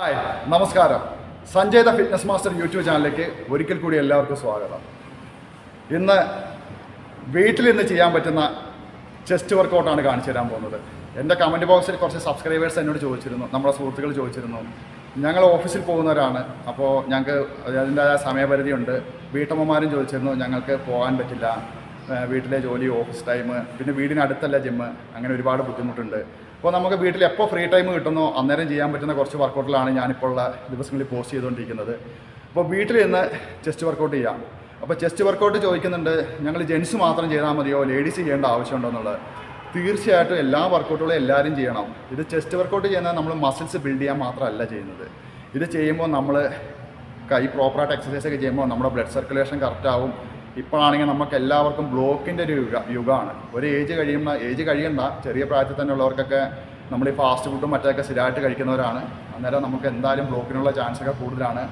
Hi നമസ്കാരം. Sanjay the fitness master YouTube ചാനലിലേക്ക് ഒരിക്കൽ കൂടി എല്ലാവർക്കും സ്വാഗതം. ഇന്ന് വീട്ടിൽ ഇന്ന് ചെയ്യാൻ പറ്റുന്ന ചെസ്റ്റ് വർക്കൗട്ടാണ് കാണിച്ചു തരാൻ പോകുന്നത്. എന്റെ കമന്റ് ബോക്സിൽ കുറച്ച് സബ്സ്ക്രൈബേഴ്സ് എന്നോട് ചോദിച്ചിരുന്നു നമ്മുടെ സുഹൃത്തുക്കൾ ചോദിച്ചിരുന്നു. ഞങ്ങൾ ഓഫീസിൽ പോകുന്നവരാണ് അപ്പോൾ ഞങ്ങൾക്ക് അതിന്റെതായ സമയപരിധിയുണ്ട്. വീട്ടമ്മമാരും ചോദിച്ചിരുന്നു ഞങ്ങൾക്ക് പോകാൻ പറ്റില്ല വീട്ടിലെ ജോലി ഓഫീസ് ടൈം പിന്നെ വീടിനടുത്തല്ല ജിമ്മ് അങ്ങനെ ഒരുപാട് ബുദ്ധിമുട്ടുണ്ട്. അപ്പോൾ നമുക്ക് വീട്ടിൽ എപ്പോൾ ഫ്രീ ടൈം കിട്ടുന്നോ അന്നേരം ചെയ്യാൻ പറ്റുന്ന കുറച്ച് വർക്കൗട്ടിലാണ് ഞാനിപ്പോൾ ഉള്ള ദിവസങ്ങളിൽ പോസ്റ്റ് ചെയ്തുകൊണ്ടിരിക്കുന്നത്. അപ്പോൾ വീട്ടിൽ നിന്ന് ചെസ്റ്റ് വർക്കൗട്ട് ചെയ്യാം. അപ്പോൾ ചെസ്റ്റ് വർക്കൗട്ട് ചോദിക്കുന്നുണ്ട് ഞങ്ങൾ ജെൻസ് മാത്രം ചെയ്താൽ മതിയോ? ലേഡീസ് ചെയ്യേണ്ട ആവശ്യമുണ്ടോ? എന്നുള്ളത്. തീർച്ചയായിട്ടും എല്ലാ വർക്കൗട്ടുകളും എല്ലാവരും ചെയ്യണം. ഇത് ചെസ്റ്റ് വർക്കൗട്ട് ചെയ്യുന്നത് നമ്മൾ മസിൽസ് ബിൽഡ് ചെയ്യാൻ മാത്രമല്ല ചെയ്യുന്നത്. ഇത് ചെയ്യുമ്പോൾ നമ്മൾ കൈ പ്രോപ്പറായിട്ട് എക്സസൈസ് ഒക്കെ ചെയ്യുമ്പോൾ നമ്മുടെ ബ്ലഡ് സർക്കുലേഷൻ കറക്റ്റ് ആവും. ഇപ്പോഴാണെങ്കിൽ നമുക്ക് എല്ലാവർക്കും ബ്ലോക്കിന്റെ ഒരു യുഗ യുഗമാണ്. ഒരു ഏജ് കഴിയുന്ന ഏജ് കഴിയണ്ട. ചെറിയ പ്രായത്തിൽ തന്നെ ഉള്ളവർക്കൊക്കെ നമ്മൾ ഈ ഫാസ്റ്റ് ഫുഡും മറ്റൊക്കെ സ്ഥിരമായിട്ട് കഴിക്കുന്നവരാണ്. അന്നേരം നമുക്ക് എന്തായാലും ബ്ലോക്കിനുള്ള ചാൻസൊക്കെ കൂടുതലാണ്.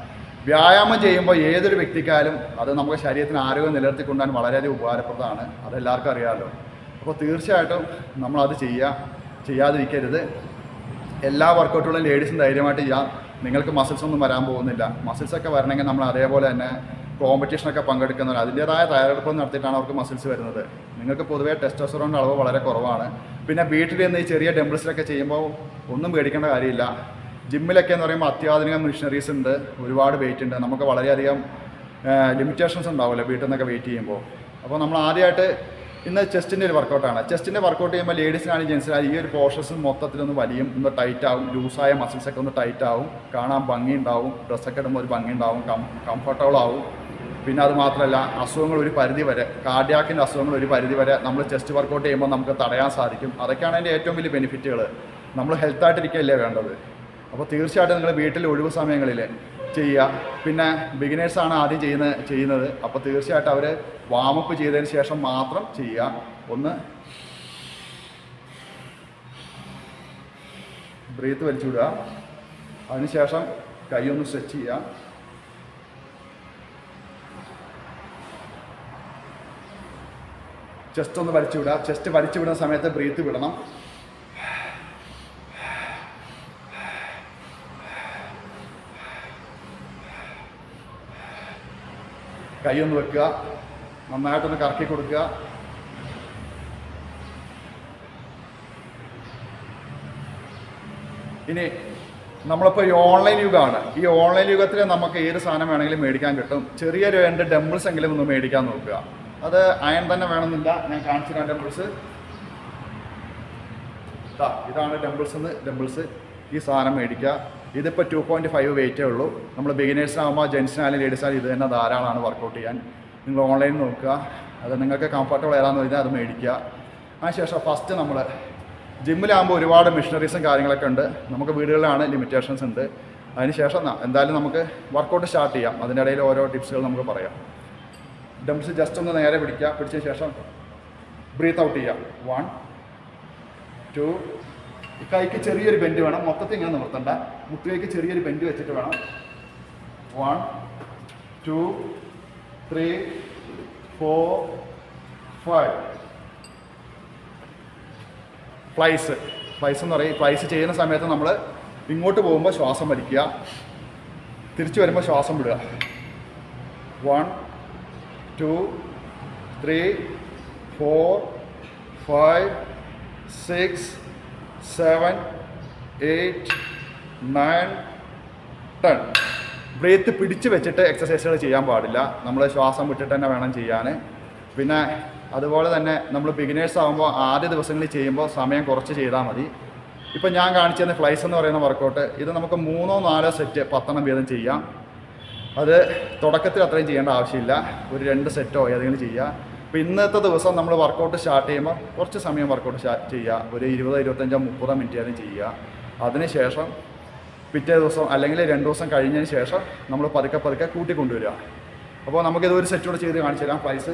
വ്യായാമം ചെയ്യുമ്പോൾ ഏതൊരു വ്യക്തിക്കായാലും അത് നമുക്ക് ശരീരത്തിന് ആരോഗ്യം നിലനിർത്തിക്കൊണ്ടാൻ വളരെയധികം ഉപകാരപ്രദമാണ്. അതെല്ലാവർക്കും അറിയാമല്ലോ. അപ്പോൾ തീർച്ചയായിട്ടും നമ്മളത് ചെയ്യുക. ചെയ്യാതിരിക്കരുത്. എല്ലാ വർക്കൗട്ടുകളും ലേഡീസും ധൈര്യമായിട്ട് ചെയ്യാം. നിങ്ങൾക്ക് മസിൽസ് ഒന്നും വരാൻ പോകുന്നില്ല. മസിൽസൊക്കെ വരണമെങ്കിൽ നമ്മൾ അതേപോലെ തന്നെ കോമ്പറ്റീഷനൊക്കെ പങ്കെടുക്കുന്നവർ അതിന്റേതായ തയ്യാറെടുപ്പ് നടത്തിയിട്ടാണ് അവർക്ക് മസിൽസ് വരുന്നത്. നിങ്ങൾക്ക് പൊതുവേ ടെസ്റ്റോസ്റ്ററോണിന്റെ അളവ് വളരെ കുറവാണ്. പിന്നെ വീട്ടിൽ നിന്ന് ഈ ചെറിയ ഡംബിൾസിലൊക്കെ ചെയ്യുമ്പോൾ ഒന്നും പേടിക്കേണ്ട കാര്യമില്ല. ജിമ്മിലൊക്കെ എന്ന് പറയുമ്പോൾ അത്യാധുനിക മെഷീനറീസ് ഉണ്ട് ഒരുപാട് വെയിറ്റ് ഉണ്ട്. നമുക്ക് വളരെയധികം ലിമിറ്റേഷൻസ് ഉണ്ടാവില്ല വീട്ടിൽ നിന്നൊക്കെ വെയിറ്റ് ചെയ്യുമ്പോൾ. അപ്പോൾ നമ്മൾ ആദ്യമായിട്ട് ഇന്ന് ചെസ്റ്റിന്റെ ഒരു വർക്കൗട്ടാണ് ചെസ്റ്റിന്റെ വർക്കൗട്ട് ചെയ്യുമ്പോൾ ലേഡീസിനാണ് ജെൻസിനാണ് ഈ ഒരു പോർഷൻസ് മൊത്തത്തിലൊന്ന് വലിയും ഒന്ന് ടൈറ്റ് ആവും. ലൂസായ മസിൽസൊക്കെ ഒന്ന് ടൈറ്റ് ആവും. കാണാൻ ഭംഗി ഉണ്ടാവും. ഡ്രസ്സൊക്കെ ഇടുമ്പോൾ ഒരു ഭംഗി ഉണ്ടാവും. കം കംഫർട്ടബിൾ ആവും. പിന്നെ അത് മാത്രമല്ല അസുഖങ്ങൾ ഒരു പരിധി വരെ കാർഡിയാക്കിന്റെ അസുഖങ്ങൾ ഒരു പരിധി വരെ നമ്മൾ ചെസ്റ്റ് വർക്കൗട്ട് ചെയ്യുമ്പോൾ നമുക്ക് തടയാൻ സാധിക്കും. അതൊക്കെയാണ് അതിന്റെ ഏറ്റവും വലിയ ബെനിഫിറ്റുകൾ നമ്മൾ ഹെൽത്തായിട്ടിരിക്കുകയല്ലേ വേണ്ടത്? അപ്പോൾ തീർച്ചയായിട്ടും നിങ്ങൾ വീട്ടിൽ ഒഴിവ് സമയങ്ങളിൽ ചെയ്യുക. പിന്നെ ബിഗിനേഴ്സാണ് ആദ്യം ചെയ്യുന്ന ചെയ്യുന്നത്. അപ്പോൾ തീർച്ചയായിട്ടും അവർ വാമപ്പ് ചെയ്തതിന് ശേഷം മാത്രം ചെയ്യുക. ഒന്ന് ബ്രീത്ത് വലിച്ചു വിടുക അതിനുശേഷം കൈയൊന്ന് സ്ട്രെച്ച് ചെയ്യുക. ചെസ്റ്റ് ഒന്ന് വലിച്ചു വിടുക ചെസ്റ്റ് വലിച്ചു വിടുന്ന സമയത്ത് ബ്രീത്ത് വിടണം. കൈ ഒന്ന് വെക്കുക. നന്നായിട്ടൊന്ന് കറക്കി കൊടുക്കുക. ഇനി നമ്മളിപ്പോൾ ഈ ഓൺലൈൻ യുഗമാണ് ഈ ഓൺലൈൻ യുഗത്തിൽ നമുക്ക് ഏത് സാധനം വേണമെങ്കിലും മേടിക്കാൻ കിട്ടും. ചെറിയൊരു രണ്ട് ഡംബിൾസ് എങ്കിലും ഒന്ന് മേടിക്കാൻ നോക്കുക. അത് അയൺ തന്നെ വേണമെന്നില്ല. ഞാൻ കാണിച്ചു തരാം ടെമ്പിൾസ്. ഇതാണ് ടെമ്പിൾസ് എന്ന് ടെമ്പിൾസ്. ഈ സാധനം മേടിക്കുക. ഇതിപ്പോൾ ടു പോയിന്റ് ഫൈവ് വെയിറ്റേ ഉള്ളൂ. നമ്മൾ ബിഗിനേഴ്സിനാകുമ്പോൾ ജെൻസിനായാലും ലേഡീസായാലും ഇത് തന്നെ ധാരാളമാണ് വർക്കൗട്ട് ചെയ്യാൻ. നിങ്ങൾ ഓൺലൈനിൽ നോക്കുക. അത് നിങ്ങൾക്ക് കംഫർട്ടബിൾ ഏതാണെന്ന് പറഞ്ഞാൽ അത് മേടിക്കുക. അതിനുശേഷം ഫസ്റ്റ് നമ്മൾ ജിമ്മിലാകുമ്പോൾ ഒരുപാട് മെഷീനറീസും കാര്യങ്ങളൊക്കെ ഉണ്ട്. നമുക്ക് വീടുകളിലാണ് ലിമിറ്റേഷൻസ് ഉണ്ട്. അതിനുശേഷം എന്തായാലും നമുക്ക് വർക്കൗട്ട് സ്റ്റാർട്ട് ചെയ്യാം. അതിന്റെ ഇടയിൽ ഓരോ ടിപ്സുകൾ നമുക്ക് പറയാം. ഡംസ് ജസ്റ്റ് ഒന്ന് നേരെ പിടിക്കുക. പിടിച്ച ശേഷം ബ്രീത്ത് ഔട്ട് ചെയ്യുക. വൺ ടു കൈക്ക് ചെറിയൊരു ബെൻഡ് വേണം. മൊത്തത്തിൽ ഇങ്ങനെ നിർത്തണ്ട മുട്ടുകൈക്ക് ചെറിയൊരു ബെൻഡ് വെച്ചിട്ട് വേണം. One two three four five flies flies എന്ന് പറയും. ഫ്ലൈസ് ചെയ്യുന്ന സമയത്ത് നമ്മൾ ഇങ്ങോട്ട് പോകുമ്പോൾ ശ്വാസം വലിക്കുക. തിരിച്ചു വരുമ്പോൾ ശ്വാസം വിടുക. One two three four five six seven eight nine ten. Breath പിടിച്ച് വെച്ചിട്ട് എക്സസൈസുകൾ ചെയ്യാൻ പാടില്ല. നമ്മൾ ശ്വാസം വിട്ടിട്ട് തന്നെ വേണം ചെയ്യാൻ. പിന്നെ അതുപോലെ തന്നെ നമ്മൾ ബിഗിനേഴ്സ് ആകുമ്പോൾ ആദ്യ ദിവസങ്ങളിൽ ചെയ്യുമ്പോൾ സമയം കുറച്ച് ചെയ്താൽ മതി. ഇപ്പം ഞാൻ കാണിച്ചു തന്ന ഫ്ലൈസ് എന്ന് പറയുന്ന വർക്കൗട്ട് ഇത് നമുക്ക് മൂന്നോ നാലോ സെറ്റ് പത്തെണ്ണം വീതം ചെയ്യാം. അത് തുടക്കത്തിൽ അത്രയും ചെയ്യേണ്ട ആവശ്യമില്ല. ഒരു രണ്ട് സെറ്റോ ഏതെങ്കിലും ചെയ്യുക. അപ്പോൾ ഇന്നത്തെ ദിവസം നമ്മൾ വർക്കൗട്ട് സ്റ്റാർട്ട് ചെയ്യുമ്പോൾ കുറച്ച് സമയം വർക്കൗട്ട് സ്റ്റാർട്ട് ചെയ്യുക. ഒരു ഇരുപതോ ഇരുപത്തഞ്ചോ മുപ്പതോ മിനിറ്റ് ആയാലും ചെയ്യുക. അതിനുശേഷം പിറ്റേ ദിവസം അല്ലെങ്കിൽ രണ്ട് ദിവസം കഴിഞ്ഞതിന് ശേഷം നമ്മൾ പതുക്കെ പതുക്കെ കൂട്ടിക്കൊണ്ടുവരിക അപ്പോൾ നമുക്കിത് ഒരു സെറ്റ് കൂടെ ചെയ്ത് കാണിച്ചു തരാം. Price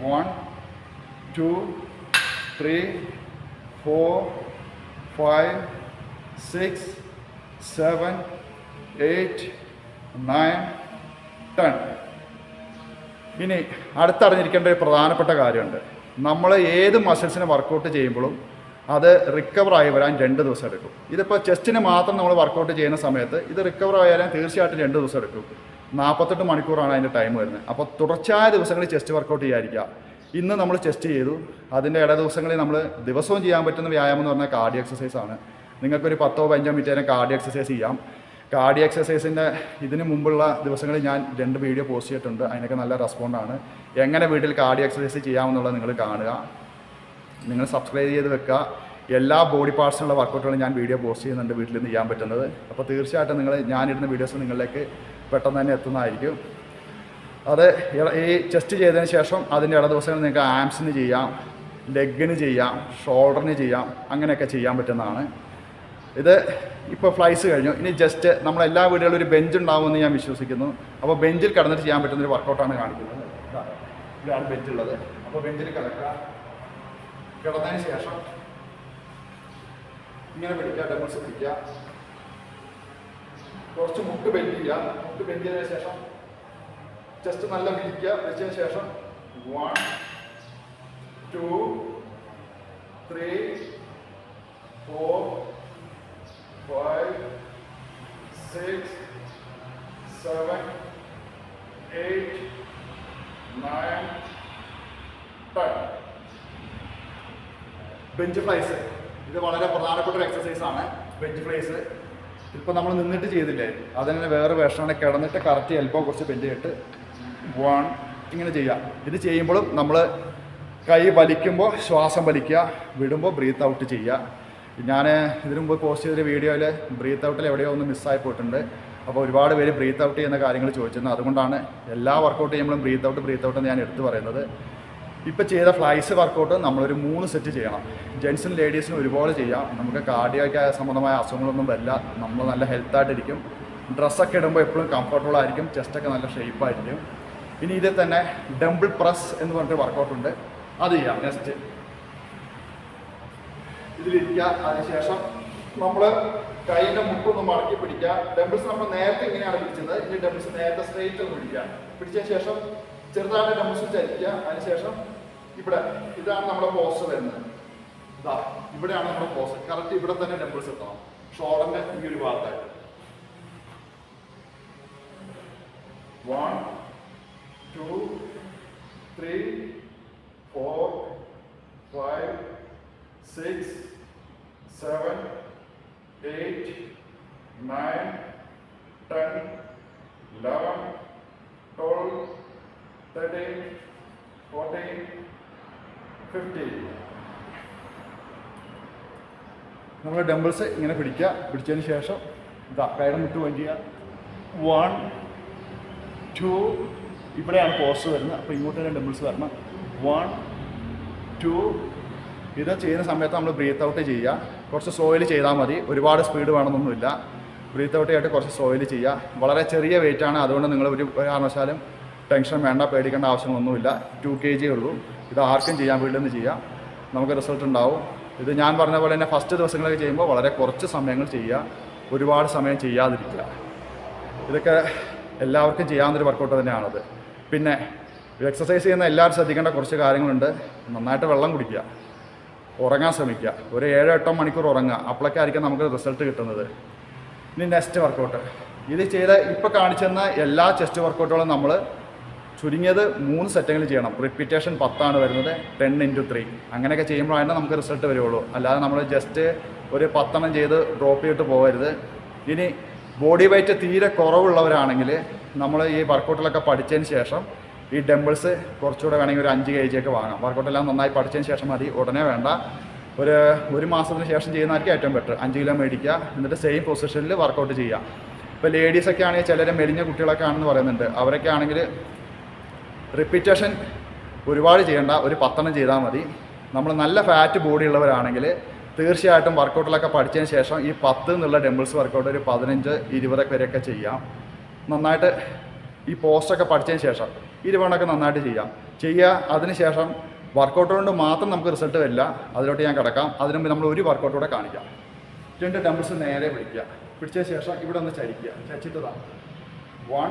one two three four five six seven eight nine ഇനി അടുത്തറിഞ്ഞിരിക്കേണ്ട ഒരു പ്രധാനപ്പെട്ട കാര്യമുണ്ട്. നമ്മൾ ഏത് മസിൽസിന് വർക്കൗട്ട് ചെയ്യുമ്പോഴും അത് റിക്കവർ ആയി വരാൻ രണ്ട് ദിവസം എടുക്കും. ഇതിപ്പോൾ ചെസ്റ്റിന് മാത്രം നമ്മൾ വർക്കൗട്ട് ചെയ്യുന്ന സമയത്ത് ഇത് റിക്കവർ ആയാലും തീർച്ചയായിട്ടും രണ്ട് ദിവസം എടുക്കും. നാൽപ്പത്തെട്ട് മണിക്കൂറാണ് അതിന്റെ ടൈം വരുന്നത്. അപ്പോൾ തുടർച്ചയായ ദിവസങ്ങളിൽ ചെസ്റ്റ് വർക്കൗട്ട് ചെയ്യാതിരിക്കുക. ഇന്ന് നമ്മൾ ചെസ്റ്റ് ചെയ്തു. അതിന്റെ ഇട ദിവസങ്ങളിൽ നമ്മൾ ദിവസവും ചെയ്യാൻ പറ്റുന്ന വ്യായാമം എന്ന് പറഞ്ഞാൽ കാർഡിയോ എക്സസൈസ് ആണ്. നിങ്ങൾക്കൊരു പത്തോ പതിനഞ്ചോ മിനിറ്റ് നേരം കാർഡിയോ എക്സസൈസ് ചെയ്യാം. കാർഡി എക്സസൈസിന്റെ ഇതിന് മുമ്പുള്ള ദിവസങ്ങളിൽ ഞാൻ രണ്ട് വീഡിയോ പോസ്റ്റ് ചെയ്തിട്ടുണ്ട്. അതിനൊക്കെ നല്ല റെസ്പോണ്ടാണ് എങ്ങനെ വീട്ടിൽ കാർഡി എക്സസൈസ് ചെയ്യാമെന്നുള്ളത് നിങ്ങൾ കാണുക. നിങ്ങൾ സബ്സ്ക്രൈബ് ചെയ്ത് വെക്കുക. എല്ലാ ബോഡി പാർട്സിനുള്ള വർക്കൗട്ടുകളും ഞാൻ വീഡിയോ പോസ്റ്റ് ചെയ്യുന്നുണ്ട് വീട്ടിൽ നിന്ന് ചെയ്യാൻ പറ്റുന്നത്. അപ്പോൾ തീർച്ചയായിട്ടും നിങ്ങൾ ഞാനിടുന്ന വീഡിയോസ് നിങ്ങളിലേക്ക് പെട്ടെന്ന് തന്നെ എത്തുന്നതായിരിക്കും. അത് ഈ ചെസ്റ്റ് ചെയ്തതിന് ശേഷം അതിന്റെ ഇട ദിവസങ്ങൾ നിങ്ങൾക്ക് ആംസിന് ചെയ്യാം ലെഗിന് ചെയ്യാം ഷോൾഡറിന് ചെയ്യാം അങ്ങനെയൊക്കെ ചെയ്യാൻ പറ്റുന്നതാണ്. ഇത് ഇപ്പോൾ ഫ്ലൈസ് കഴിഞ്ഞു. ഇനി ജസ്റ്റ് നമ്മൾ എല്ലാ വീടുകളിലും ഒരു ബെഞ്ച് ഉണ്ടാവുമെന്ന് ഞാൻ വിശ്വസിക്കുന്നു. അപ്പോൾ ബെഞ്ചിൽ കിടന്നിട്ട് ചെയ്യാൻ പറ്റുന്ന ഒരു വർക്കൗട്ടാണ് കാണിക്കുന്നത്. ഇതാണ് ഇവിടെയാണ് ബെഞ്ച് ഉള്ളത് അപ്പോൾ ബെഞ്ചിൽ കിടക്കുക. കിടന്നതിന് ശേഷം ഇങ്ങനെ പിടിക്കുക ഡബിൾസ് പിടിക്കുക. കുറച്ച് മുട്ട് ബെൻഡ് ചെയ്യുക. മുട്ട് ബെൻഡ് ചെയ്തതിന് ശേഷം ജസ്റ്റ് നല്ല വിരിക്കുക. വിരിച്ചതിന് ശേഷം one two three four five six seven eight nine ten bench flies ഇത് വളരെ പ്രധാനപ്പെട്ട ഒരു എക്സസൈസ് ആണ്. ബെഞ്ച് ഫ്ലൈസ് ഇപ്പം നമ്മൾ നിന്നിട്ട് ചെയ്തില്ലേ? അതിന് വേറെ വേഷമാണ് കിടന്നിട്ട് കറക്റ്റ് എൽബോ കുറച്ച് ബെഞ്ച് ചെയ്തിട്ട് വൺ ഇങ്ങനെ ചെയ്യുക. ഇത് ചെയ്യുമ്പോഴും നമ്മൾ കൈ വലിക്കുമ്പോൾ ശ്വാസം വലിക്കുക വിടുമ്പോൾ ബ്രീത്ത് ഔട്ട് ചെയ്യുക. ഞാൻ ഇതിനു മുമ്പ് പോസ്റ്റ് ചെയ്തൊരു വീഡിയോയിൽ ബ്രീത്ത് ഔട്ടിൽ എവിടെയോ ഒന്ന് മിസ്സായി പോയിട്ടുണ്ട്. അപ്പോൾ ഒരുപാട് പേര് ബ്രീത്ത് ഔട്ട് ചെയ്യുന്ന കാര്യങ്ങൾ ചോദിച്ചിരുന്നു. അതുകൊണ്ടാണ് എല്ലാ വർക്കൗട്ട് ചെയ്യുമ്പോഴും ബ്രീത്ത് ഔട്ട് ബ്രീത്ത് ഔട്ട് എന്ന് ഞാൻ എടുത്തു പറയുന്നത്. ഇപ്പോൾ ചെയ്ത ഫ്ലൈസ് വർക്കൗട്ട് നമ്മളൊരു മൂന്ന് സെറ്റ് ചെയ്യണം. ജെൻസിനും ലേഡീസിനും ഒരുപോലെ ചെയ്യാം. നമുക്ക് കാർഡിയോയ്ക്ക് സംബന്ധമായ അസുഖങ്ങളൊന്നും വരില്ല. നമ്മൾ നല്ല ഹെൽത്തായിട്ടിരിക്കും ഡ്രസ്സൊക്കെ ഇടുമ്പോൾ എപ്പോഴും കംഫർട്ടബിൾ ആയിരിക്കും. ചെസ്റ്റൊക്കെ നല്ല ഷേപ്പായിരിക്കും ഇനി ഇതിൽ തന്നെ ഡംബിൾ പ്രസ് എന്ന് പറഞ്ഞിട്ട് വർക്കൗട്ട് ഉണ്ട്. അത് ചെയ്യാം നെക്സ്റ്റ് ഇതിലിരിക്കുക. അതിനുശേഷം നമ്മൾ കൈയിന്റെ മുട്ടൊന്ന് മടക്കി പിടിക്കുക. ഡംബിൾസ് നമ്മൾ നേരത്തെ ഇങ്ങനെയാണ് പിടിച്ചത്. ഇനി ഡംബിൾസ് നേരത്തെ സ്ട്രെയിറ്റ് ഒന്ന് പിടിക്കുക. പിടിച്ചതിന് ശേഷം ചെറുതായിട്ട് ഡംബിൾസ് ചരിക്കുക അതിനുശേഷം ഇവിടെ ഇതാണ് നമ്മുടെ പോസ് വരുന്നത്. ഇതാ ഇവിടെയാണ് നമ്മുടെ പോസ് കറക്റ്റ് ഇവിടെ തന്നെ ഡെമ്പിൾസ് എത്തണം ഷോളന്റെ ഈ ഒരു ഭാഗത്തായിട്ട്. One two three four five six seven eight nine ten eleven twelve thirteen fourteen fifteen നമ്മൾ ഡംബിൾസ് ഇങ്ങനെ പിടിക്കുക. പിടിച്ചതിന് ശേഷം ഇതാ കയറും മുട്ട് വഞ്ചിക്കുക വൺ ടു ഇവിടെയാണ് പോസ്റ്റ് വരുന്നത്. അപ്പോൾ ഇങ്ങോട്ട് ഡംബിൾസ് വരണം. വൺ ടു ഇത് ചെയ്യുന്ന സമയത്ത് നമ്മൾ ബ്രീത്ത് ഔട്ട് ചെയ്യുക. കുറച്ച് സോയിൽ ചെയ്താൽ മതി. ഒരുപാട് സ്പീഡ് വേണമെന്നൊന്നുമില്ല. ബ്രീത്ത് ഔട്ട് ആയിട്ട് കുറച്ച് സോയിൽ ചെയ്യുക. വളരെ ചെറിയ വെയിറ്റ് ആണ്. അതുകൊണ്ട് നിങ്ങൾ ഒരു കാരണവശാലും ടെൻഷൻ വേണ്ട പേടിക്കേണ്ട ആവശ്യമൊന്നുമില്ല ടു കെ ജി ഉള്ളൂ. ഇത് ആർക്കും ചെയ്യാൻ വീട്ടിൽ നിന്ന് ചെയ്യാം. നമുക്ക് റിസൾട്ട് ഉണ്ടാവും. ഇത് ഞാൻ പറഞ്ഞ പോലെ തന്നെ ഫസ്റ്റ് ദിവസങ്ങളൊക്കെ ചെയ്യുമ്പോൾ വളരെ കുറച്ച് സമയങ്ങൾ ചെയ്യുക ഒരുപാട് സമയം ചെയ്യാതിരിക്കുക. ഇതൊക്കെ എല്ലാവർക്കും ചെയ്യാവുന്നൊരു വർക്കൗട്ട് തന്നെയാണത്. പിന്നെ എക്സസൈസ് ചെയ്യുന്ന എല്ലാവരും ശ്രദ്ധിക്കേണ്ട കുറച്ച് കാര്യങ്ങളുണ്ട്. നന്നായിട്ട് വെള്ളം കുടിക്കുക ഉറങ്ങാൻ ശ്രമിക്കുക. ഒരു ഏഴോ എട്ടോ മണിക്കൂർ ഉറങ്ങുക. അപ്പോഴൊക്കെ ആയിരിക്കും നമുക്ക് റിസൾട്ട് കിട്ടുന്നത്. ഇനി നെക്സ്റ്റ് വർക്കൗട്ട് ഇത് ചെയ്ത ഇപ്പോൾ കാണിച്ചെന്ന എല്ലാ ചെസ്റ്റ് വർക്കൗട്ടുകളും നമ്മൾ ചുരുങ്ങിയത് മൂന്ന് സെറ്റെങ്കിലും ചെയ്യണം. റിപ്പീറ്റേഷൻ പത്താണ് വരുന്നത്. ടെൻ ഇന്റു ത്രീ അങ്ങനെയൊക്കെ ചെയ്യുമ്പോഴാണ് നമുക്ക് റിസൾട്ട് വരുള്ളൂ. അല്ലാതെ നമ്മൾ ജസ്റ്റ് ഒരു പത്തെണ്ണം ചെയ്ത് ഡ്രോപ്പ് ചെയ്തിട്ട് പോകരുത്. ഇനി ബോഡി വെയ്റ്റ് തീരെ കുറവുള്ളവരാണെങ്കിൽ നമ്മൾ ഈ വർക്കൗട്ടിലൊക്കെ പഠിച്ചതിന് ശേഷം ഈ ഡംബിൾസ് കുറച്ചുകൂടെ വേണമെങ്കിൽ ഒരു അഞ്ച് കെ ജി ഒക്കെ വാങ്ങാം. വർക്കൗട്ടെല്ലാം നന്നായി പഠിച്ചതിന് ശേഷം മതി. ഉടനെ വേണ്ട. ഒരു ഒരു മാസത്തിന് ശേഷം ചെയ്യുന്നതായിരിക്കും ഏറ്റവും ബെറ്റർ അഞ്ച് കിലോ മേടിക്കുക. എന്നിട്ട് സെയിം പൊസിഷനിൽ വർക്കൗട്ട് ചെയ്യുക. ഇപ്പോൾ ലേഡീസൊക്കെ ആണെങ്കിൽ ചിലർ മെലിഞ്ഞ കുട്ടികളൊക്കെ ആണെന്ന് പറയുന്നുണ്ട്. അവരൊക്കെ ആണെങ്കിൽ റിപ്പീറ്റേഷൻ ഒരുപാട് ചെയ്യേണ്ട ഒരു പത്തെണ്ണം ചെയ്താൽ മതി. നമ്മൾ നല്ല ഫാറ്റ് ബോഡി ഉള്ളവരാണെങ്കിൽ തീർച്ചയായിട്ടും വർക്കൗട്ടിലൊക്കെ പഠിച്ചതിന് ശേഷം ഈ പത്ത് എന്നുള്ള ഡംബിൾസ് വർക്കൗട്ട് ഒരു പതിനഞ്ച് ഇരുപതൊക്കെ വരെയൊക്കെ ചെയ്യാം. നന്നായിട്ട് ഈ പോസ്റ്റൊക്കെ പഠിച്ചതിന് ശേഷം ഇരുപണ്ണൊക്കെ നന്നായിട്ട് ചെയ്യാം. ചെയ്യുക അതിനുശേഷം വർക്കൗട്ട് കൊണ്ട് മാത്രം നമുക്ക് റിസൾട്ട് വരില്ല. അതിലോട്ട് ഞാൻ കിടക്കാം. അതിനു മുമ്പ് നമ്മൾ ഒരു വർക്കൗട്ട് കൂടെ കാണിക്കാം. രണ്ട് ഡംബിൾസ് നേരെ പിടിക്കുക പിടിച്ചതിന് ശേഷം ഇവിടെ ഒന്ന് ചരിക്കുക. ചരിച്ചിട്ടതാണ് one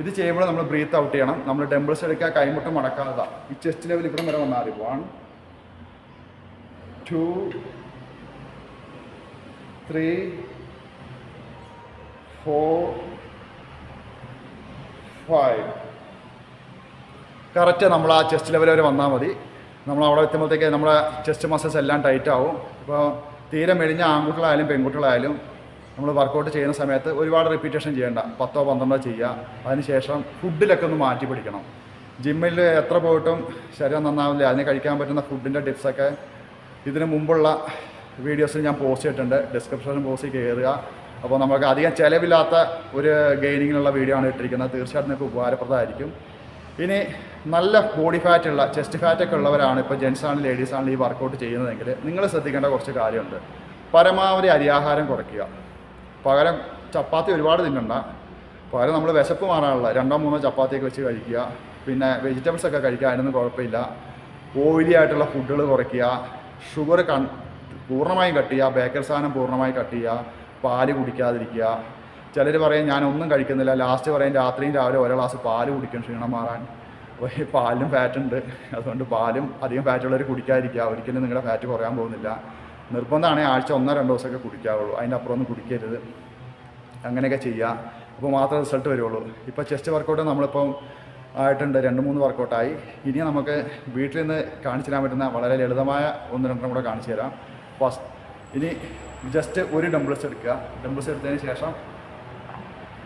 ഇത് ചെയ്യുമ്പോൾ നമ്മൾ ബ്രീത്ത് ഔട്ട് ചെയ്യണം. നമ്മൾ ഡംബിൾസ് എടുക്കുക കൈമുട്ട് മടക്കാതെ ഈ ചെസ്റ്റ് ലെവൽ ഇവിടെ വരെ വന്നാൽ മതി. One two three four five correct നമ്മൾ ആ ചെസ്റ്റ് ലെവൽ വരെ വന്നാൽ മതി. നമ്മൾ അവിടെ എത്തുമ്പോഴത്തേക്ക് നമ്മുടെ ചെസ്റ്റ് മസിൽസ് എല്ലാം ടൈറ്റ് ആവും. ഇപ്പോൾ തീരെ മെലിഞ്ഞ ആൺകുട്ടികളായാലും പെൺകുട്ടികളായാലും നമ്മൾ വർക്കൗട്ട് ചെയ്യുന്ന സമയത്ത് ഒരുപാട് റിപ്പീറ്റേഷൻ ചെയ്യേണ്ട. പത്തോ പന്ത്രണ്ടോ ചെയ്യുക. അതിനുശേഷം ഫുഡിലൊക്കെ ഒന്ന് മാറ്റി പിടിക്കണം. ജിമ്മിൽ എത്ര പോയിട്ടും ശരീരം നന്നാവില്ല. അതിന് കഴിക്കാൻ പറ്റുന്ന ഫുഡിന്റെ ടിപ്സൊക്കെ ഇതിന് മുമ്പുള്ള വീഡിയോസിൽ ഞാൻ പോസ്റ്റ് ചെയ്തിട്ടുണ്ട്. ഡിസ്ക്രിപ്ഷനിൽ പോസ്റ്റ് കയറുക അപ്പോൾ നമുക്ക് അധികം ചിലവില്ലാത്ത ഒരു ഗെയിനിങ്ങിനുള്ള വീഡിയോ ആണ് ഇട്ടിരിക്കുന്നത്. തീർച്ചയായിട്ടും നിങ്ങൾക്ക് ഉപകാരപ്രദമായിരിക്കും. ഇനി നല്ല ബോഡി ഫാറ്റ് ഉള്ള ചെസ്റ്റ് ഫാറ്റൊക്കെ ഉള്ളവരാണ് ഇപ്പോൾ ജെൻസ് ആണ് ലേഡീസ് ആണ് ഈ വർക്കൗട്ട് ചെയ്യുന്നതെങ്കിൽ നിങ്ങൾ ശ്രദ്ധിക്കേണ്ട കുറച്ച് കാര്യമുണ്ട്. പരമാവധി അരിയാഹാരം കുറയ്ക്കുക. പകരം ചപ്പാത്തി ഒരുപാട് തിന്നണ്ട. പകരം നമ്മൾ വിശപ്പ് മാറാനുള്ള രണ്ടോ മൂന്നോ ചപ്പാത്തിയൊക്കെ വെച്ച് കഴിക്കുക. പിന്നെ വെജിറ്റബിൾസ് ഒക്കെ കഴിക്കുക അതിനൊന്നും കുഴപ്പമില്ല. ഓയിലി ആയിട്ടുള്ള ഫുഡുകൾ കുറയ്ക്കുക. ഷുഗർ കൺ പൂർണമായും കട്ട് ചെയ്യുക. ബേക്കറി സാധനം പൂർണമായും കട്ട് ചെയ്യുക. പാൽ കുടിക്കാതിരിക്കുക. ചിലർ പറയും ഞാൻ ഒന്നും കഴിക്കുന്നില്ല. ലാസ്റ്റ് പറയും രാത്രിയും രാവിലെ ഓരോ ഗ്ലാസ് പാൽ കുടിക്കും ക്ഷീണം മാറാൻ. പാലിലും ഫാറ്റ് ഉണ്ട്. അതുകൊണ്ട് പാലും അധികം ഫാറ്റുള്ളവർ കുടിക്കാതിരിക്കുക. ഒരിക്കലും നിങ്ങളുടെ ഫാറ്റ് കുറയാൻ പോകുന്നില്ല. നിർബന്ധമാണെങ്കിൽ ആഴ്ച ഒന്നോ രണ്ടോ ദിവസമൊക്കെ കുടിക്കാവുള്ളൂ. അതിന്റെ ഒന്നും കുടിക്കരുത്. അങ്ങനെയൊക്കെ ചെയ്യുക അപ്പോൾ മാത്രമേ റിസൾട്ട് വരുള്ളൂ. ഇപ്പോൾ ചെസ്റ്റ് വർക്കൗട്ട് നമ്മളിപ്പം ആയിട്ടുണ്ട്. രണ്ട് മൂന്ന് വർക്കൗട്ടായി. ഇനി നമുക്ക് വീട്ടിൽ നിന്ന് കാണിച്ചു തരാൻ പറ്റുന്ന വളരെ ലളിതമായ ഒന്ന് രണ്ടെണ്ണം കൂടെ കാണിച്ചു തരാം. ഫസ്റ്റ് ഇനി ജസ്റ്റ് ഒരു ഡംബിൾസ് എടുക്കുക. ഡംബിൾസ് എടുത്തതിന് ശേഷം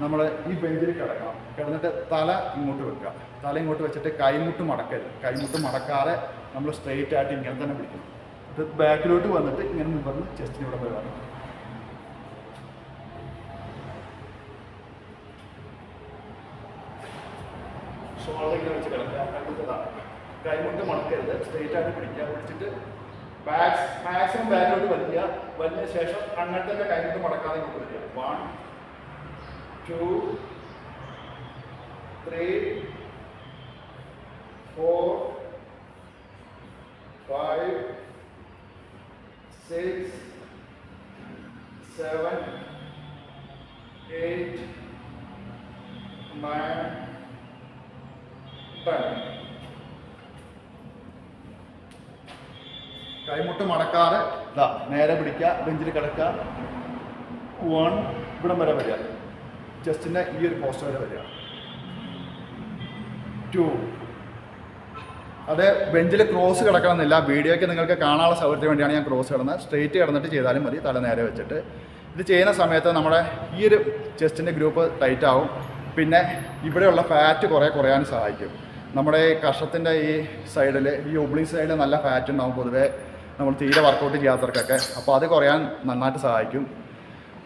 നമ്മൾ ഈ ബെഞ്ചിൽ കിടക്കണം. കിടന്നിട്ട് തല ഇങ്ങോട്ട് വെക്കുക. തല ഇങ്ങോട്ട് വെച്ചിട്ട് കൈമുട്ട് മടക്കരുത്. കൈമുട്ട് മടക്കാതെ നമ്മൾ സ്ട്രെയിറ്റ് ആയിട്ട് ഇങ്ങനെ തന്നെ പിടിക്കണം. ഇത് ബാക്കിലോട്ട് വന്നിട്ട് ഇങ്ങനെ നിവർന്ന് ചെസ്റ്റിന് ഇവിടെ പോയി വരണം ഷോൾഡർ ഇങ്ങനെ വെച്ച് കിടക്കുക. കണ്ടുത്തതാണ് കൈമുട്ട് മടക്കരുത്. സ്ട്രെയിറ്റ് ആയിട്ട് പിടിക്കുക. പിടിച്ചിട്ട് ബാക്സ് മാക്സിമം ബാക്കിലോട്ട് വലിക്കുക. വലിയ ശേഷം അങ്ങനത്തെ കൈമുട്ട് മടക്കാതെ ഇങ്ങോട്ട് വരിക. One two three four five six seven eight nine ten കൈമുട്ട് മടക്കാതെ ഇതാ നേരെ പിടിക്കുക ബെഞ്ചിൽ കിടക്കുക. വൺ ഇവിടം വരെ വരിക. ചെസ്റ്റിന്റെ ഈ ഒരു പോസ്റ്റ് വരെ വരിക. ടു അത് ബെഞ്ചിൽ ക്രോസ് കിടക്കണമെന്നില്ല. വീഡിയോയ്ക്ക് നിങ്ങൾക്ക് കാണാനുള്ള സൗകര്യത്തിന് വേണ്ടിയാണ് ഞാൻ ക്രോസ് കിടന്നത്. സ്ട്രെയിറ്റ് കിടന്നിട്ട് ചെയ്താലും മതി. തല നേരെ വെച്ചിട്ട്. ഇത് ചെയ്യുന്ന സമയത്ത് നമ്മുടെ ഈ ഒരു ചെസ്റ്റിന്റെ ഗ്രൂപ്പ് ടൈറ്റ് ആവും. പിന്നെ ഇവിടെയുള്ള ഫാറ്റ് കുറേ കുറയാൻ സഹായിക്കും. നമ്മുടെ ഈ കഷത്തിന്റെ ഈ സൈഡിൽ ഈ ഒബ്ലി സൈഡിൽ നല്ല ഫാറ്റ് ഉണ്ടാവും പൊതുവേ. നമ്മൾ തീരെ വർക്കൗട്ട് ചെയ്യാത്തവർക്കൊക്കെ. അപ്പോൾ അത് കുറയാൻ നന്നായിട്ട് സഹായിക്കും.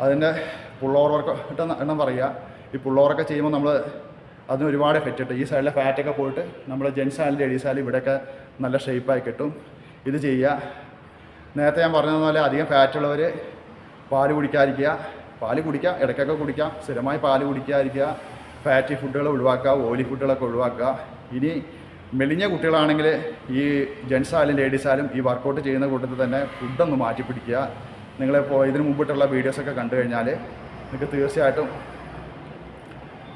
അതിന്റെ പുള്ളോർ വർക്ക് എണ്ണം പറയുക. ഈ പുള്ളോറൊക്കെ ചെയ്യുമ്പോൾ നമ്മൾ അതിന് ഒരുപാട് എഫക്റ്റ് കിട്ടും ഈ സൈഡിലെ ഫാറ്റൊക്കെ പോയിട്ട് നമ്മൾ ജെൻസ് ആയാലും ലേഡീസ് ആയാലും ഇവിടെയൊക്കെ നല്ല ഷേപ്പായി കിട്ടും. ഇത് ചെയ്യുക. നേരത്തെ ഞാൻ പറഞ്ഞതുപോലെ അധികം ഫാറ്റുള്ളവർ പാൽ കുടിക്കാതിരിക്കുക. പാൽ കുടിക്കാം ഇടയ്ക്കൊക്കെ കുടിക്കാം സ്ഥിരമായി പാൽ കുടിക്കാതിരിക്കുക. ഫാറ്റി ഫുഡുകൾ ഒഴിവാക്കുക ഓയിലി ഫുഡുകളൊക്കെ ഒഴിവാക്കുക. ഇനി മെലിഞ്ഞ കുട്ടികളാണെങ്കിൽ ഈ ജെൻസ് ആയാലും ലേഡീസ് ആയാലും ഈ വർക്കൗട്ട് ചെയ്യുന്ന കൂട്ടത്തിൽ തന്നെ ഫുഡൊന്ന് മാറ്റി പിടിക്കുക. നിങ്ങളിപ്പോൾ ഇതിന് മുമ്പിട്ടുള്ള വീഡിയോസൊക്കെ കണ്ടു കഴിഞ്ഞാൽ നിങ്ങൾക്ക് തീർച്ചയായിട്ടും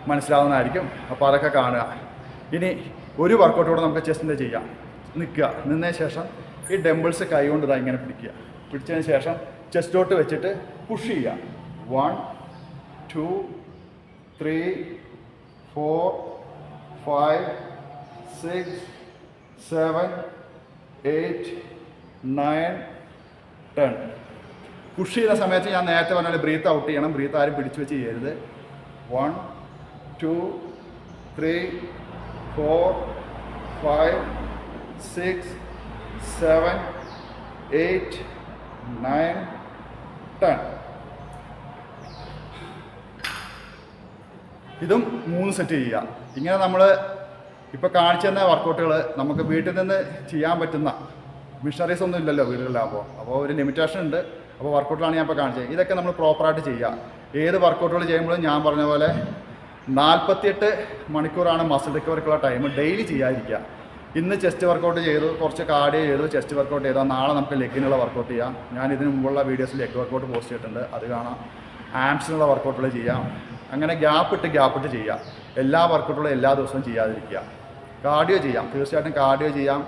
മനസ്സിലാവുന്നതായിരിക്കും. അപ്പോൾ അതൊക്കെ കാണുക. ഇനി ഒരു വർക്കൗട്ട് കൂടെ നമുക്ക് ചെസ്റ്റിന്റെ ചെയ്യാം. നിൽക്കുക. നിന്നതിന് ശേഷം ഈ ഡംബിൾസ് കൈകൊണ്ട് ഇതാ ഇങ്ങനെ പിടിക്കുക. പിടിച്ചതിന് ശേഷം ചെസ്റ്റോട്ട് വെച്ചിട്ട് പുഷ് ചെയ്യുക. One two three four five six seven eight nine ten push ചെയ്യുന്ന സമയത്ത് ഞാൻ നേരത്തെ പറഞ്ഞാൽ ബ്രീത്ത് ഔട്ട് ചെയ്യണം. ബ്രീത്ത് ആരും പിടിച്ചു വെച്ച് ചെയ്യരുത്. One two three four five six seven eight nine ten. ഇതും മൂന്ന് സെറ്റ് ചെയ്യുക. ഇങ്ങനെ നമ്മൾ ഇപ്പോൾ കാണിച്ചു തന്ന വർക്കൗട്ടുകൾ നമുക്ക് വീട്ടിൽ നിന്ന് ചെയ്യാൻ പറ്റുന്ന മിഷണറീസ് ഒന്നും ഇല്ലല്ലോ വീടുകളിലാകുമ്പോൾ അപ്പോൾ ഒരു ലിമിറ്റേഷൻ ഉണ്ട്. അപ്പോൾ വർക്കൗട്ടിലാണ് ഞാൻ ഇപ്പോൾ കാണിച്ചത്. ഇതൊക്കെ നമ്മൾ പ്രോപ്പറായിട്ട് ചെയ്യുക. ഏത് വർക്കൗട്ടുകൾ ചെയ്യുമ്പോഴും ഞാൻ പറഞ്ഞ പോലെ നാൽപ്പത്തിയെട്ട് മണിക്കൂറാണ് മസിൽ റിക്കവറിക്കുള്ള ടൈം ഡെയിലി ചെയ്യാതിരിക്കുക. ഇന്ന് ചെസ്റ്റ് വർക്കൗട്ട് ചെയ്തു കുറച്ച് കാർഡിയോ ചെയ്തു ചെസ്റ്റ് വർക്കൗട്ട് ചെയ്താൽ നാളെ നമുക്ക് ലെഗിനുള്ള വർക്കൗട്ട് ചെയ്യാം. ഞാൻ ഇതിന് മുമ്പുള്ള വീഡിയോസിൽ ലെഗ് വർക്കൗട്ട് പോസ്റ്റ് ചെയ്തിട്ടുണ്ട്. അത് കാണാം. ആംസിനുള്ള വർക്കൗട്ടുകൾ ചെയ്യാം. അങ്ങനെ ഗ്യാപ്പ് ഇട്ട് ഗ്യാപ്പ് ഇട്ട് ചെയ്യാം. എല്ലാ വർക്കൗട്ടുകളും എല്ലാ ദിവസവും ചെയ്യാതിരിക്കുക. കാർഡിയോ ചെയ്യാം. തീർച്ചയായിട്ടും കാർഡിയോ ചെയ്യാം.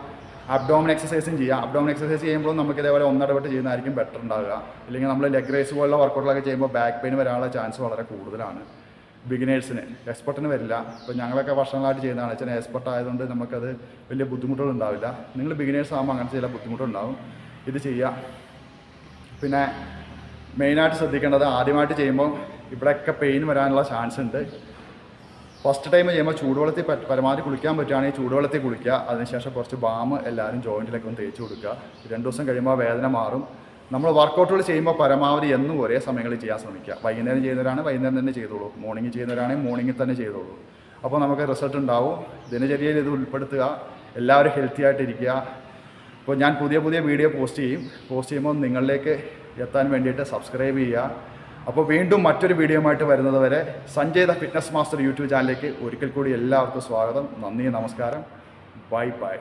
അബ്ഡോമൻ എക്സസൈസും ചെയ്യാം. അബ്ഡോമൻ എക്സസൈസ് ചെയ്യുമ്പോൾ നമുക്ക് ഇതേപോലെ ഒന്നിടപെട്ട് ചെയ്യുന്നതായിരിക്കും ബെറ്റർ ഉണ്ടാവുക. ഇല്ലെങ്കിൽ നമ്മൾ ലെഗ് റേസ് പോലുള്ള വർക്കൗട്ടുകളൊക്കെ ചെയ്യുമ്പോൾ ബാക്ക് പെയിൻ വരാനുള്ള ചാൻസ് വളരെ കൂടുതലാണ്. ബിഗിനേഴ്സിന് എക്സ്പെർട്ടിന് വരില്ല. ഇപ്പോൾ ഞങ്ങളൊക്കെ വർഷങ്ങളായിട്ട് ചെയ്യുന്നതാണ്. ചില എക്സ്പെർട്ട് ആയതുകൊണ്ട് നമുക്കത് വലിയ ബുദ്ധിമുട്ടുകൾ ഉണ്ടാവില്ല. നിങ്ങൾ ബിഗിനേഴ്സ് ആകുമ്പോൾ അങ്ങനത്തെ ചില ബുദ്ധിമുട്ടുണ്ടാവും. ഇത് ചെയ്യുക പിന്നെ മെയിനായിട്ട് ശ്രദ്ധിക്കേണ്ടത് ആദ്യമായിട്ട് ചെയ്യുമ്പോൾ ഇവിടെയൊക്കെ പെയിൻ വരാനുള്ള ചാൻസ് ഉണ്ട്. ഫസ്റ്റ് ടൈം ചെയ്യുമ്പോൾ ചൂടുവെള്ളത്തിൽ പരമാവധി കുളിക്കാൻ പറ്റുകയാണെങ്കിൽ ചൂടുവെള്ളത്തിൽ കുളിക്കുക. അതിനുശേഷം കുറച്ച് ബാം എല്ലാവരും ജോയിന്റിലൊക്കെ ഒന്ന് തേച്ച് കൊടുക്കുക. രണ്ട് ദിവസം കഴിയുമ്പോൾ വേദന മാറും. നമ്മൾ വർക്കൗട്ടുകൾ ചെയ്യുമ്പോൾ പരമാവധി എന്നും ഒരേ സമയങ്ങളിൽ ചെയ്യാൻ ശ്രമിക്കുക. വൈകുന്നേരം ചെയ്യുന്നവരാണ് വൈകുന്നേരം തന്നെ ചെയ്തോളൂ. മോർണിംഗ് ചെയ്യുന്നവരാണെങ്കിൽ മോർണിംഗിൽ തന്നെ ചെയ്തോളൂ. അപ്പോൾ നമുക്ക് റിസൾട്ട് ഉണ്ടാവും. ദിനചര്യയിൽ ഇത് ഉൾപ്പെടുത്തുക. എല്ലാവരും ഹെൽത്തി ആയിട്ടിരിക്കുക. അപ്പോൾ ഞാൻ പുതിയ പുതിയ വീഡിയോ പോസ്റ്റ് ചെയ്യും. പോസ്റ്റ് ചെയ്യുമ്പോൾ നിങ്ങളിലേക്ക് എത്താൻ വേണ്ടിയിട്ട് സബ്സ്ക്രൈബ് ചെയ്യുക. അപ്പോൾ വീണ്ടും മറ്റൊരു വീഡിയോയുമായിട്ട് വരുന്നത് വരെ Sanjay the fitness master YouTube ചാനലിലേക്ക് ഒരിക്കൽ കൂടി എല്ലാവർക്കും സ്വാഗതം. നന്ദി നമസ്കാരം. Bye bye.